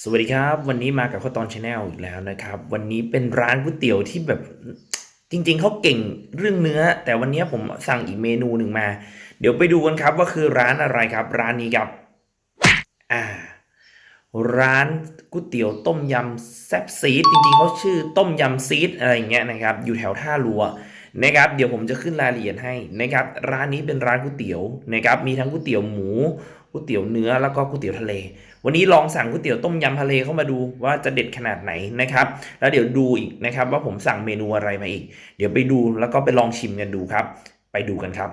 สวัสดีครับ วันนี้มากับข้าวตอนชาแนลอีกแล้วนะครับ วันนี้เป็นร้านก๋วยเตี๋ยวที่แบบจริง ๆเขาเก่งเรื่องเนื้อ แต่วันนี้ผมสั่งอีกเมนูหนึ่งมา เดี๋ยวไปดูกันครับว่าคือร้านอะไรครับ ร้านนี้ครับอ่าร้านก๋วยเตี๋ยวต้มยำแซ่บซีดจริงๆเขาชื่อต้มยำซีดอะไรอย่างเงี้ยนะครับ อยู่แถวท่ารัวนะครับ เดี๋ยวผมจะขึ้นรายละเอียดให้นะครับ ร้านนี้เป็นร้านก๋วยเตี๋ยวนะครับ มีทั้งก๋วยเตี๋ยวหมูก๋วยเตี๋ยวเนื้อแล้วก็ก๋วยเตี๋ยวทะเล วันนี้ลองสั่งก๋วยเตี๋ยวต้มยำทะเลเข้ามาดูว่าจะเด็ดขนาดไหนนะครับ แล้วเดี๋ยวดูอีกนะครับว่าผมสั่งเมนูอะไรมาอีก เดี๋ยวไปดูแล้วก็ไปลองชิมกันดูครับ ไปดูกันครับ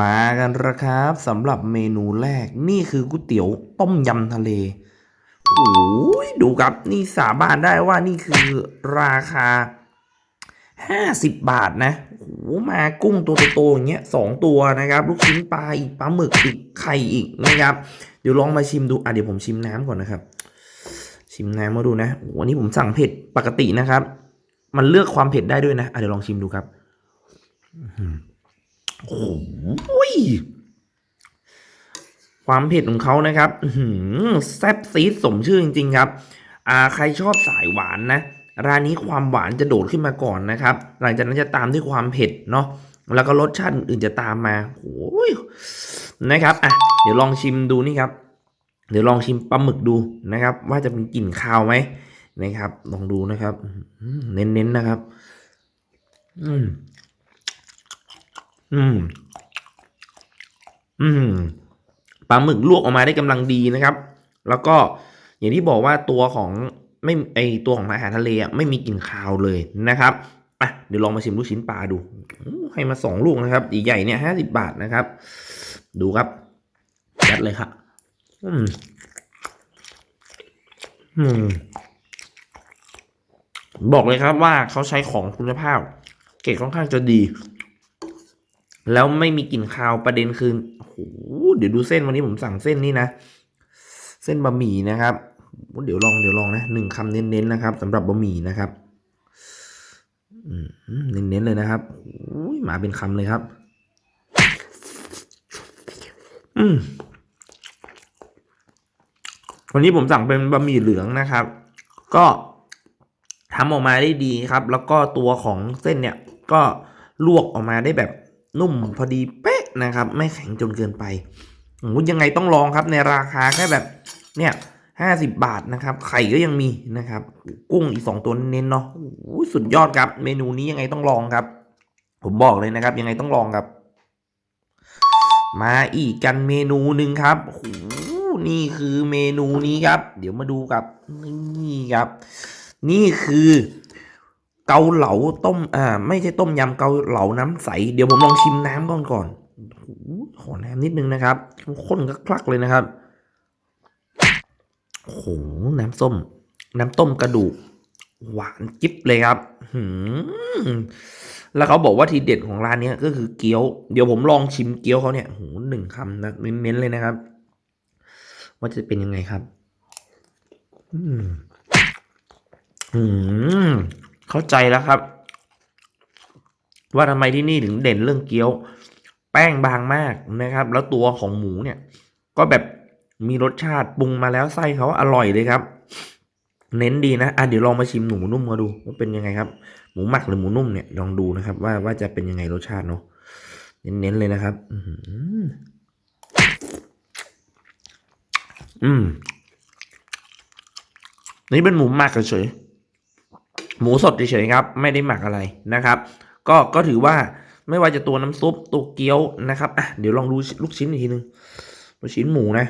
มากันละครับสำหรับเมนูแรกนี่คือก๋วยเตี๋ยวต้มยำทะเลโอ้ยดูครับนี่สาบานได้ว่านี่คือราคา50บาทนะโอ้มากุ้งตัวโตๆอย่างเงี้ยสองตัวนะครับ ลูกชิ้นปลาอีกปลาหมึกอีกไข่อีกนะครับ เดี๋ยวลองมาชิมดูอะเดี๋ยวผมชิมน้ำก่อนนะครับ ชิมน้ำมาดูนะโอ้วันนี้ผมสั่งเผ็ดปกตินะครับ มันเลือกความเผ็ดได้ด้วยนะอะเดี๋ยวลองชิมดูครับ โอ้ยความเผ็ดของเขานะครับแซ่บซีดสมชื่อจริง ๆ ครับ อ่า ใครชอบสายหวานนะ ร้านนี้ความหวานจะโดดขึ้นมาก่อนนะครับ หลังจากนั้นจะตามด้วยความเผ็ดเนาะ แล้วก็รสชาติอื่นจะตามมาโอ้ยนะครับ อะ เดี๋ยวลองชิมดูนี่ครับ เดี๋ยวลองชิมปลาหมึกดูนะครับ ว่าจะมีกลิ่นคาวไหมนะครับ ลองดูนะครับ เน้นๆนะครับ อืม อืม อืมปลาหมึกลวกออกมาได้กำลังดีนะครับ แล้วก็อย่างที่บอกว่าตัวของไม่ไอตัวของอาหารทะเลอะไม่มีกลิ่นคาวเลยนะครับอะเดี๋ยวลองมาชิมลูกชิ้นปลาดูให้มาสองลูกนะครับใหญ่ๆเนี่ยห้าสิบาทนะครับ ดูครับยัดเลยครับอืม อืม บอกเลยครับว่าเขาใช้ของคุณภาพ เกรดค่อนข้างจะดี แล้วไม่มีกลิ่นคาวประเด็นคือโอ้โหเดี๋ยวดูเส้นวันนี้ผมสั่งเส้นนี่นะ เส้นบะหมี่นะครับ เดี๋ยวลองเดี๋ยวลองนะหนึ่งคำเน้นๆนะครับสำหรับบะหมี่นะครับเน้นๆเลยนะครับโอ้ยมาเป็นคำเลยครับ อืมวันนี้ผมสั่งเป็นบะหมี่เหลืองนะครับ ก็ทำออกมาได้ดีครับ แล้วก็ตัวของเส้นเนี่ย ก็ลวกออกมาได้แบบ นุ่มพอดีเป๊ะนะครับ ไม่แข็งจนเกินไปโอ้โหยังไงต้องลองครับในราคาแค่แบบเนี่ยห้าสิบบาทนะครับ ไข่ก็ยังมีนะครับ กุ้งอีกสองตัวเน้นเนาะสุดยอดครับ เมนูนี้ยังไงต้องลองครับ ผมบอกเลยนะครับ ยังไงต้องลองครับ มาอีกกันเมนูหนึ่งครับโอ้โหนี่คือเมนูนี้ครับ เดี๋ยวมาดูกับนี่ครับ นี่คือ เกาเหลาต้ม อ่า ไม่ใช่ต้มยำเกาเหลาน้ำใส เดี๋ยวผมลองชิมน้ำก่อนก่อนหขอน้ำนิดนึงนะครับข้นคลักๆเลยนะครับโอ้โหน้ำส้ม น้ำต้มกระดูก หวานจิ๊บเลยครับหืมแล้วเขาบอกว่าทีเด็ดของร้านนี้ก็คือเกี๊ยว เดี๋ยวผมลองชิมเกี๊ยวเขาเนี่ยโหหนึ่งคำนะเน้นๆเลยนะครับ ว่าจะเป็นยังไงครับ อืมอืม เข้าใจแล้วครับ ว่าทำไมที่นี่ถึงเด่นเรื่องเกี๊ยว แป้งบางมากนะครับ แล้วตัวของหมูเนี่ย ก็แบบมีรสชาติปรุงมาแล้วไส้เขาอร่อยเลยครับ เน้นดีนะอะเดี๋ยวลองมาชิมหมูนุ่มมาดูว่าเป็นยังไงครับ หมูหมักหรือหมูนุ่มเนี่ยลองดูนะครับ ว่าว่าจะเป็นยังไงรสชาติเนาะเน้นๆเลยนะครับ อืมอืมนี่เป็นหมูหมักเฉย หมูสดเฉยๆครับ ไม่ได้หมักอะไรนะครับ ก็ก็ถือว่าไม่ว่าจะตัวน้ำซุปตัวเกี๊ยวนะครับอะเดี๋ยวลองดูลูกชิ้นอีกทีนึงลูกชิ้นหมูนะ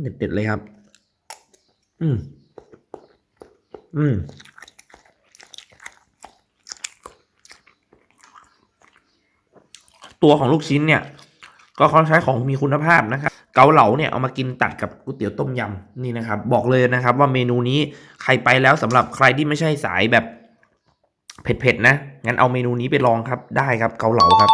เด็ดๆเลยครับ อืมอืมตัวของลูกชิ้นเนี่ย ก็เขาใช้ของมีคุณภาพนะครับเกาเหลาเนี่ยเอามากินตัดกับก๋วยเตี๋ยวต้มยำนี่นะครับ บอกเลยนะครับ ว่าเมนูนี้ใครไปแล้วสำหรับใครที่ไม่ใช่สายแบบ เผ็ดๆนะ งั้นเอาเมนูนี้ไปลองครับ ได้ครับเกาเหลาครับ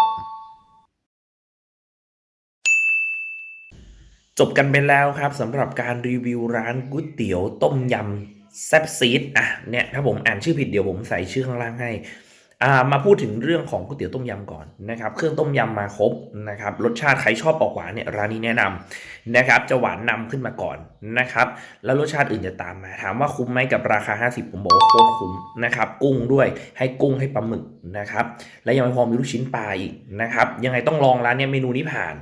จบกันไปแล้วครับสำหรับการรีวิวร้านก๋วยเตี๋ยวต้มยำแซ่บซีดอะเนี่ยถ้าผมอ่านชื่อผิดเดี๋ยวผมใส่ชื่อข้างล่างให้ มาพูดถึงเรื่องของก๋วยเตี๋ยวต้มยำก่อนนะครับ เครื่องต้มยำมาครบนะครับ รสชาติใครชอบออกหวานเนี่ยร้านนี้แนะนำนะครับ จะหวานนำขึ้นมาก่อนนะครับ แล้วรสชาติอื่นจะตามมาถามว่าคุ้มไหมกับราคา 50 ผมบอกว่าโคตรคุ้มนะครับ กุ้งด้วยให้กุ้งให้ปลาหมึกนะครับ และยังไม่พอมีลูกชิ้นปลาอีกนะครับ ยังไงต้องลองร้านเนี้ยเมนูนี้ผ่าน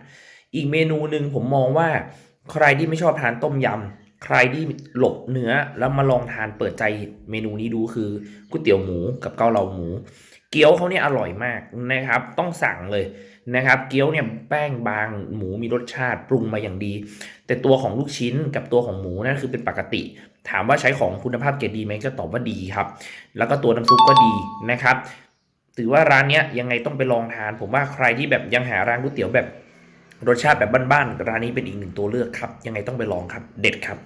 อีกเมนูหนึ่งผมมองว่าใครที่ไม่ชอบทานต้มยำ ใครที่หลบเนื้อแล้วมาลองทานเปิดใจเมนูนี้ดูคือก๋วยเตี๋ยวหมูกับเกาเหลาหมู เกี๊ยวเขาเนี่ยอร่อยมากนะครับ ต้องสั่งเลยนะครับ เกี๊ยวเนี่ยแป้งบางหมูมีรสชาติปรุงมาอย่างดี แต่ตัวของลูกชิ้นกับตัวของหมูนั่นคือเป็นปกติ ถามว่าใช้ของคุณภาพเกรดดีไหมก็ตอบว่าดีครับ แล้วก็ตัวน้ำซุปก็ดีนะครับ ถือว่าร้านเนี้ยยังไงต้องไปลองทาน ผมว่าใครที่แบบยังหาร้านก๋วยเตี๋ยวแบบ รสชาติแบบบ้านๆร้านนี้เป็นอีกหนึ่งตัวเลือกครับ ยังไงต้องไปลองครับ เด็ดครับ